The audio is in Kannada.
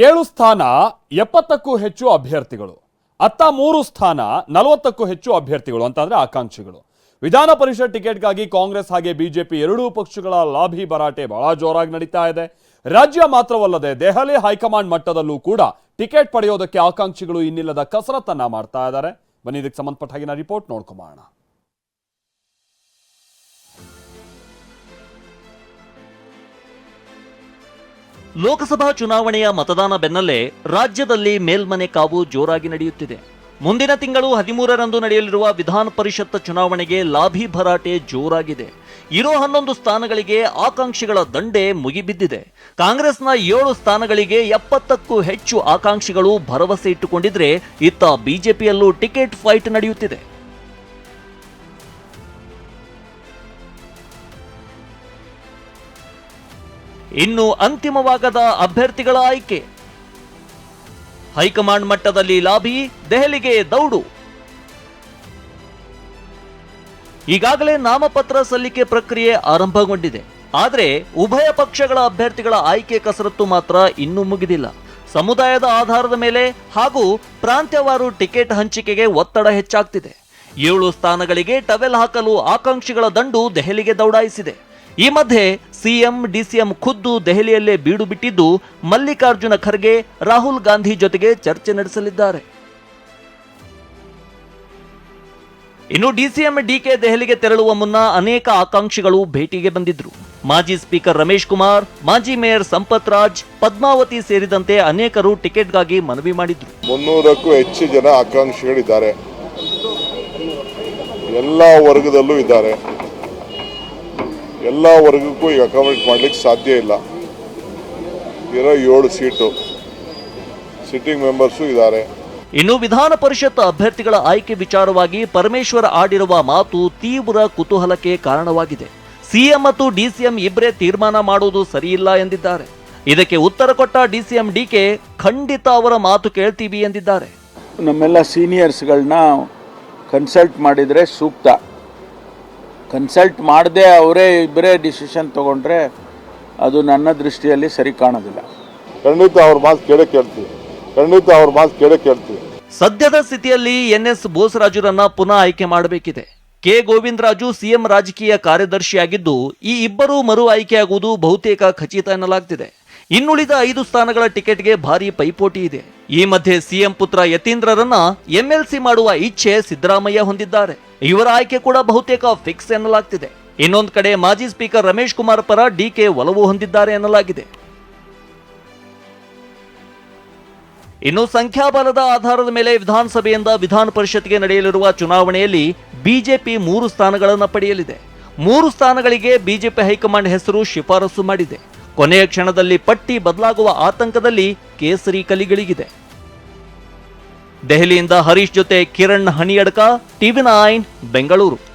ಏಳು ಸ್ಥಾನ, ಎಪ್ಪತ್ತಕ್ಕೂ ಹೆಚ್ಚು ಅಭ್ಯರ್ಥಿಗಳು. ಅತ್ತ ಮೂರು ಸ್ಥಾನ, ನಲವತ್ತಕ್ಕೂ ಹೆಚ್ಚು ಅಭ್ಯರ್ಥಿಗಳು ಅಂತಂದ್ರೆ ಆಕಾಂಕ್ಷಿಗಳು. ವಿಧಾನ ಪರಿಷತ್ ಟಿಕೆಟ್ಗಾಗಿ ಕಾಂಗ್ರೆಸ್ ಹಾಗೆ ಬಿಜೆಪಿ ಎರಡೂ ಪಕ್ಷಗಳ ಲಾಭಿ ಭರಾಟೆ ಬಹಳ ಜೋರಾಗಿ ನಡೀತಾ ಇದೆ. ರಾಜ್ಯ ಮಾತ್ರವಲ್ಲದೆ ದೆಹಲಿ ಹೈಕಮಾಂಡ್ ಮಟ್ಟದಲ್ಲೂ ಕೂಡ ಟಿಕೆಟ್ ಪಡೆಯೋದಕ್ಕೆ ಆಕಾಂಕ್ಷಿಗಳು ಇನ್ನಿಲ್ಲದ ಕಸರತ್ತನ್ನ ಮಾಡ್ತಾ ಇದ್ದಾರೆ. ಬನ್ನಿ, ಇದಕ್ಕೆ ಸಂಬಂಧಪಟ್ಟ ಹಾಗಿನ ರಿಪೋರ್ಟ್ ನೋಡ್ಕೊಂಬೋಣ ಲೋಕಸಭಾ ಚುನಾವಣೆಯ ಮತದಾನ ಬೆನ್ನಲ್ಲೇ ರಾಜ್ಯದಲ್ಲಿ ಮೇಲ್ಮನೆ ಕಾವು ಜೋರಾಗಿ ನಡೆಯುತ್ತಿದೆ. ಮುಂದಿನ ತಿಂಗಳು ಹದಿಮೂರರಂದು ನಡೆಯಲಿರುವ ವಿಧಾನ ಪರಿಷತ್ ಚುನಾವಣೆಗೆ ಲಾಭಿ ಭರಾಟೆ ಜೋರಾಗಿದೆ. ಇರೋ ಹನ್ನೊಂದು ಸ್ಥಾನಗಳಿಗೆ ಆಕಾಂಕ್ಷಿಗಳ ದಂಡೆ ಮುಗಿಬಿದ್ದಿದೆ. ಕಾಂಗ್ರೆಸ್ನ ಏಳು ಸ್ಥಾನಗಳಿಗೆ ಎಪ್ಪತ್ತಕ್ಕೂ ಹೆಚ್ಚು ಆಕಾಂಕ್ಷಿಗಳು ಭರವಸೆ ಇಟ್ಟುಕೊಂಡಿದ್ರೆ ಇತ್ತ ಬಿಜೆಪಿಯಲ್ಲೂ ಟಿಕೆಟ್ ಫೈಟ್ ನಡೆಯುತ್ತಿದೆ. ಇನ್ನು ಅಂತಿಮವಾಗದ ಅಭ್ಯರ್ಥಿಗಳ ಆಯ್ಕೆ. ಹೈಕಮಾಂಡ್ ಮಟ್ಟದಲ್ಲಿ ಲಾಬಿ, ದೆಹಲಿಗೆ ದೌಡು. ಈಗಾಗಲೇ ನಾಮಪತ್ರ ಸಲ್ಲಿಕೆ ಪ್ರಕ್ರಿಯೆ ಆರಂಭಗೊಂಡಿದೆ. ಆದರೆ ಉಭಯ ಪಕ್ಷಗಳ ಅಭ್ಯರ್ಥಿಗಳ ಆಯ್ಕೆ ಕಸರತ್ತು ಮಾತ್ರ ಇನ್ನೂ ಮುಗಿದಿಲ್ಲ. ಸಮುದಾಯದ ಆಧಾರದ ಮೇಲೆ ಹಾಗೂ ಪ್ರಾಂತ್ಯವಾರು ಟಿಕೆಟ್ ಹಂಚಿಕೆಗೆ ಒತ್ತಡ ಹೆಚ್ಚಾಗ್ತಿದೆ. ಏಳು ಸ್ಥಾನಗಳಿಗೆ ಟವೆಲ್ ಹಾಕಲು ಆಕಾಂಕ್ಷಿಗಳ ದಂಡು ದೆಹಲಿಗೆ ದೌಡಾಯಿಸಿದೆ. ಈ ಮಧ್ಯೆ ಸಿಎಂ, ಡಿಸಿಎಂ ಖುದ್ದು ದೆಹಲಿಯಲ್ಲೇ ಬೀಡು ಬಿಟ್ಟಿದ್ದು ಮಲ್ಲಿಕಾರ್ಜುನ ಖರ್ಗೆ, ರಾಹುಲ್ ಗಾಂಧಿ ಜೊತೆಗೆ ಚರ್ಚೆ ನಡೆಸಲಿದ್ದಾರೆ. ಇನ್ನು ಡಿಸಿಎಂ, ಡಿಕೆ ದೆಹಲಿಗೆ ತೆರಳುವ ಮುನ್ನ ಅನೇಕ ಆಕಾಂಕ್ಷಿಗಳು ಭೇಟಿಗೆ ಬಂದಿದ್ರು. ಮಾಜಿ ಸ್ಪೀಕರ್ ರಮೇಶ್ ಕುಮಾರ್, ಮಾಜಿ ಮೇಯರ್ ಸಂಪತ್ ರಾಜ್, ಪದ್ಮಾವತಿ ಸೇರಿದಂತೆ ಅನೇಕರು ಟಿಕೆಟ್ಗಾಗಿ ಮನವಿ ಮಾಡಿದ್ರು. ಮುನ್ನೂರಕ್ಕೂ ಹೆಚ್ಚು ಜನ ಆಕಾಂಕ್ಷಿಗಳಿದ್ದಾರೆ. ಎಲ್ಲ ವರ್ಗದಲ್ಲೂ ಇದ್ದಾರೆ. ಎಲ್ಲ ವರ್ಗಕ್ಕೂ ಈಗ ಅಕಾಮಡೇಟ್ ಮಾಡ್ಲಿಕ್ಕೆ ಸಾಧ್ಯ ಇಲ್ಲ. ಇರೋ ಏಳು ಸೀಟು. ಸಿಟ್ಟಿಂಗ್ ಮೆಂಬರ್ಸು ಇದ್ದಾರೆ ಇನ್ನು ವಿಧಾನ ಪರಿಷತ್ ಅಭ್ಯರ್ಥಿಗಳ ಆಯ್ಕೆ ವಿಚಾರವಾಗಿ ಪರಮೇಶ್ವರ್ ಆಡಿರುವ ಮಾತು ತೀವ್ರ ಕುತೂಹಲಕ್ಕೆ ಕಾರಣವಾಗಿದೆ. ಸಿಎಂ ಮತ್ತು ಡಿಸಿಎಂ ಇಬ್ಬರೇ ತೀರ್ಮಾನ ಮಾಡುವುದು ಸರಿಯಿಲ್ಲ ಎಂದಿದ್ದಾರೆ. ಇದಕ್ಕೆ ಉತ್ತರ ಕೊಟ್ಟ ಡಿಸಿಎಂ ಡಿಕೆ ಖಂಡಿತ ಅವರ ಮಾತು ಕೇಳ್ತೀವಿ ಎಂದಿದ್ದಾರೆ. ನಮ್ಮೆಲ್ಲ ಸೀನಿಯರ್ಸ್ಗಳನ್ನ ಕನ್ಸಲ್ಟ್ ಮಾಡಿದರೆ ಸೂಕ್ತ. ಕನ್ಸಲ್ಟ್ ಮಾಡದೆ ಅವರೇ ಇಬ್ಬರೇ ಡಿಸಿಷನ್ ತೊಗೊಂಡ್ರೆ ಅದು ನನ್ನ ದೃಷ್ಟಿಯಲ್ಲಿ ಸರಿ ಕಾಣೋದಿಲ್ಲ. ಖಂಡಿತ ಅವ್ರ ಮಾತು ಕೇಳೇ ಕೇಳ್ತೀವಿ. ಖಂಡಿತ ಅವ್ರ ಮಾತು ಕೇಳೇ ಕೇಳ್ತೀವಿ. ಸದ್ಯದ ಸ್ಥಿತಿಯಲ್ಲಿ ಎನ್ಎಸ್ ಬೋಸರಾಜುರನ್ನ ಪುನಃ ಆಯ್ಕೆ ಮಾಡಬೇಕಿದೆ. ಕೆ ಗೋವಿಂದರಾಜು ಸಿಎಂ ರಾಜಕೀಯ ಕಾರ್ಯದರ್ಶಿಯಾಗಿದ್ದು ಈ ಇಬ್ಬರೂ ಮರು ಆಯ್ಕೆಯಾಗುವುದು ಬಹುತೇಕ ಖಚಿತ ಎನ್ನಲಾಗ್ತಿದೆ. ಇನ್ನುಳಿದ ಐದು ಸ್ಥಾನಗಳ ಟಿಕೆಟ್ಗೆ ಭಾರಿ ಪೈಪೋಟಿ ಇದೆ. ಈ ಮಧ್ಯೆ ಸಿಎಂ ಪುತ್ರ ಯತೀಂದ್ರರನ್ನ ಎಂಎಲ್ಸಿ ಮಾಡುವ ಇಚ್ಛೆ ಸಿದ್ದರಾಮಯ್ಯ ಹೊಂದಿದ್ದಾರೆ. ಇವರ ಆಯ್ಕೆ ಕೂಡ ಬಹುತೇಕ ಫಿಕ್ಸ್ ಎನ್ನಲಾಗ್ತಿದೆ. ಇನ್ನೊಂದು ಕಡೆ ಮಾಜಿ ಸ್ಪೀಕರ್ ರಮೇಶ್ ಕುಮಾರ್ ಪರ ಡಿಕೆ ಒಲವು ಹೊಂದಿದ್ದಾರೆ ಎನ್ನಲಾಗಿದೆ. ಇನ್ನು ಸಂಖ್ಯಾಬಲದ ಆಧಾರದ ಮೇಲೆ ವಿಧಾನಸಭೆಯಿಂದ ವಿಧಾನ ಪರಿಷತ್ಗೆ ನಡೆಯಲಿರುವ ಚುನಾವಣೆಯಲ್ಲಿ ಬಿಜೆಪಿ ಮೂರು ಸ್ಥಾನಗಳನ್ನು ಪಡೆಯಲಿದೆ. ಮೂರು ಸ್ಥಾನಗಳಿಗೆ ಬಿಜೆಪಿ ಹೈಕಮಾಂಡ್ ಹೆಸರು ಶಿಫಾರಸು ಮಾಡಿದೆ. ಕೊನೆಯ ಕ್ಷಣದಲ್ಲಿ ಪಟ್ಟಿ ಬದಲಾಗುವ ಆತಂಕದಲ್ಲಿ ಕೇಸರಿ ಕಲಿಗಳಿಗಿದೆ. ದೆಹಲಿಯಿಂದ ಹರೀಶ್ ಜೊತೆ ಕಿರಣ್ ಹಣಿಯಡ್ಕ ಟಿವಿ ನೈನ್, ಬೆಂಗಳೂರು.